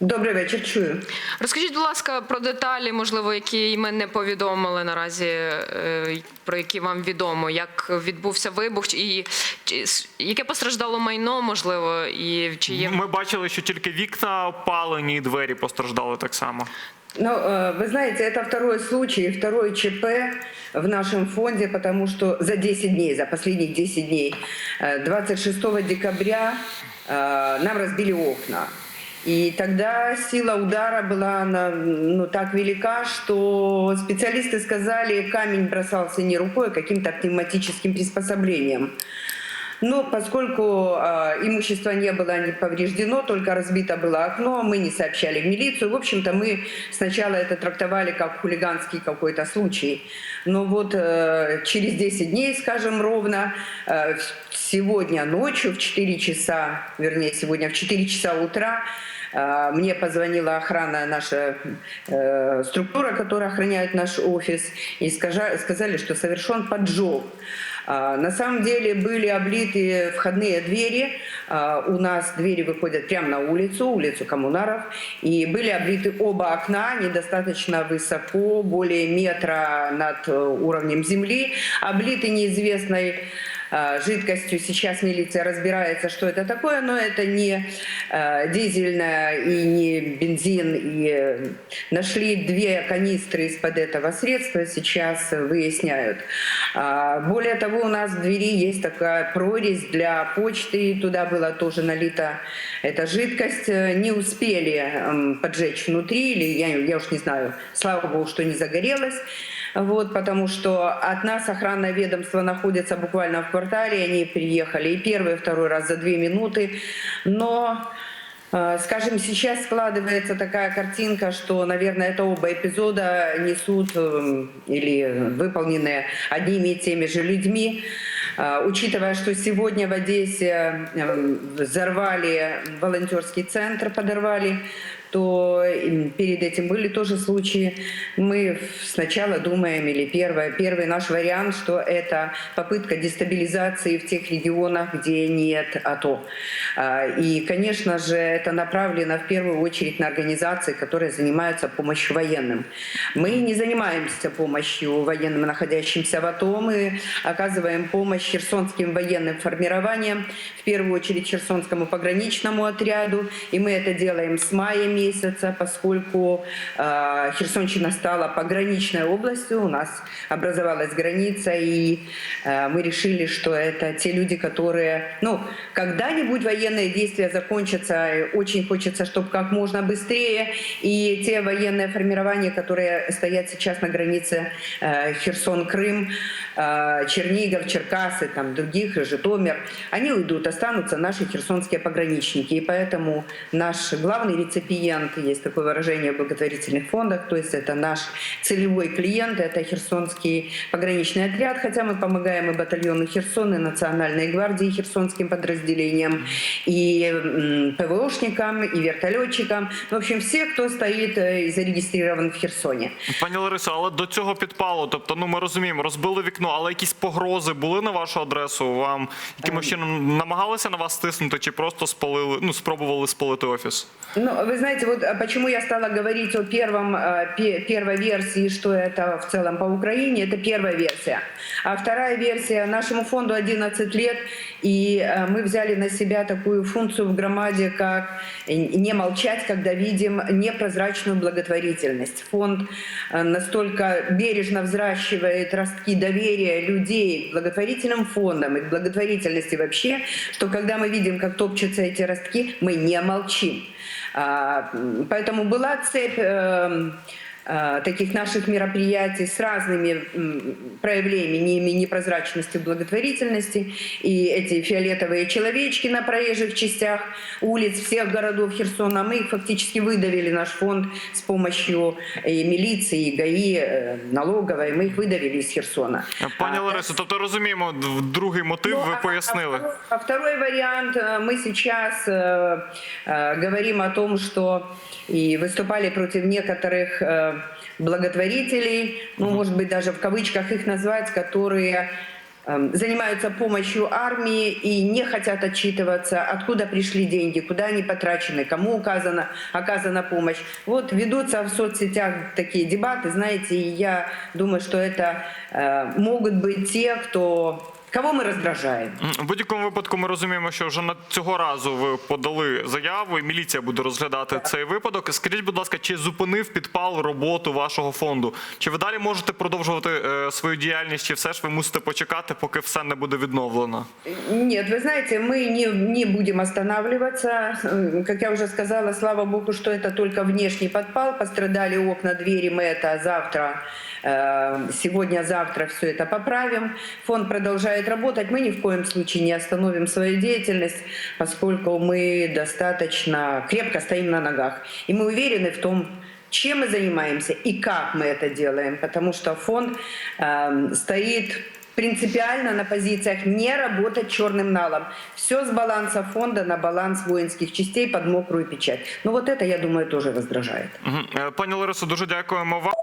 Добрий вечір, чую. Розкажіть, будь ласка, про деталі, можливо, які ми не повідомили наразі, е, про які вам відомо, як відбувся вибух, і чи- с- яке постраждало майно, можливо, і чи є Ми бачили, що тільки вікна опалені і двері постраждали так само. Ну, э, вы знаете, это второй случай, второй ЧП в нашем фонде, потому что за 10 дней, за последних 10 дней, э, 26 декабря э, нам разбили окна. И тогда сила удара была на- ну, так велика, что специалисты сказали, камень бросался не рукой, а каким-то пневматическим приспособлением. Но поскольку э, имущество не было не повреждено, только разбито было окно, мы не сообщали в милицию. В общем-то, мы сначала это трактовали как хулиганский какой-то случай. Но вот э, через 10 дней, скажем ровно, э, сегодня ночью в 4 часа, вернее, сегодня в 4 часа утра, э, мне позвонила охрана, наша э, структура, которая охраняет наш офис, и сказали, что совершен поджог. А, На самом деле были облиты входные двери. А, У нас двери выходят прямо на улицу, улицу коммунаров. И были облиты оба окна недостаточно высоко, более метра над э, уровнем земли. Облиты неизвестной жидкостью. Сейчас милиция разбирается, что это такое, но это не э, дизельная и не бензин. И э, нашли две канистры из-под этого средства, сейчас выясняют. А, Более того, у нас в двери есть такая прорезь для почты, туда была тоже налита эта жидкость. Э, Не успели эм, поджечь внутри, или я, я уж не знаю, слава богу, что не загорелось. Вот, потому что от нас охранное ведомство находится буквально в квартале, они приехали и первый, и второй раз за две минуты, но э, Скажем, сейчас складывается такая картинка, что, наверное, это оба эпизода несут э, или выполнены одними и теми же людьми. Э, Учитывая, что сегодня в Одессе э, взорвали волонтерский центр, подорвали, то перед этим были тоже случаи. Мы сначала думаем, или первое, первый наш вариант, что это попытка дестабилизации в тех регионах, где нет АТО. А, И, конечно же, это направлено в первую очередь на организации, которые занимаются помощью военным. Мы не занимаемся помощью военным, находящимся в АТО. Мы оказываем помощь херсонским военным формированиям, в первую очередь херсонскому пограничному отряду. И мы это делаем с мая месяца, поскольку э, Херсонщина стала пограничной областью, у нас образовалась граница, и э, мы решили, что это те люди, которые, ну, когда-нибудь военные действия закончатся, и очень хочется, чтобы как можно быстрее, и те военные формирования, которые стоят сейчас на границе э, Херсон-Крым, э, Чернигов, Черкасы, там других, Житомир, они уйдут, останутся наши херсонские пограничники. И поэтому наш главный реципиент, есть такое выражение в благотворительных фондах, то есть это наш целевой клиент, это Херсонский пограничный отряд, хотя мы помогаем и батальону Херсон, и Национальной гвардии херсонским подразделениям, и м, ПВОшникам, и вертолетчикам. В общем, все, кто стоит э, и зарегистрирован в Херсоне. Пані Ларисо, але до цього підпалу, тобто, ну ми розуміємо, розбили вікно, але якісь погрози були на вашу адресу? Вам якимось чином намагалися на вас стиснути, чи просто спалили, ну спробували спалити офіс? Ну, вы Знаете, вот а, почему я стала говорить о первом, а, пе- первой версии, что это в целом по Украине, это первая версия. А вторая версия, нашему фонду 11 лет, и а, мы взяли на себя такую функцию в громаде, как э, не молчать, когда видим непрозрачную благотворительность. Фонд а, настолько бережно взращивает ростки доверия людей к благотворительным фондам и к благотворительности вообще, что когда мы видим, как топчутся эти ростки, мы не молчим. Поэтому была цепь эм, таких наших мероприятий с разными м, проявлениями непрозрачности благотворительности. И эти фиолетовые человечки на проезжих частях улиц всех городов Херсона, мы их фактически выдавили, наш фонд, с помощью и милиции, и ГАИ, э, налоговой, мы их выдавили из Херсона. Пані А, Ларисо, тобто розуміємо, д- другий мотив ну, ви а- а пояснили. второй- А второй вариант, э, мы сейчас э, э, говорим о том, что и выступали против некоторых э, благотворителей, ну, может быть, даже в кавычках их назвать, которые эм, занимаются помощью армии и не хотят отчитываться, откуда пришли деньги, куда они потрачены, кому указана, оказана помощь. Вот ведутся в соцсетях такие дебаты, знаете, и я думаю, что это э, могут быть те, кто, кого мы раздражаем. М, В будь-якому випадку ми розуміємо, що вже на цього разу ви подали заяву, і міліція буде розглядати цей випадок. Скажіть, будь ласка, чи зупинив підпал роботу вашого фонду? Чи ви далі можете продовжувати е, свою діяльність, чи все ж ви мусите почекати, поки все не буде відновлено? Нет, вы знаете, мы не, не будем останавливаться. Э, Как я уже сказала, слава богу, что это только внешний подпал. Пострадали окна, двери, мы это завтра, э, сегодня-завтра все это поправим. Фонд продолжает работать. Мы ни в коем случае не остановим свою деятельность, поскольку мы достаточно крепко стоим на ногах. И мы уверены в том, чем мы занимаемся и как мы это делаем, потому что фонд эм, стоит принципиально на позициях не работать черным налом. Все с баланса фонда на баланс воинских частей под мокрую печать. Ну вот это, я думаю, тоже раздражает. Е, Пані Ларисо, дуже дякуємо вам.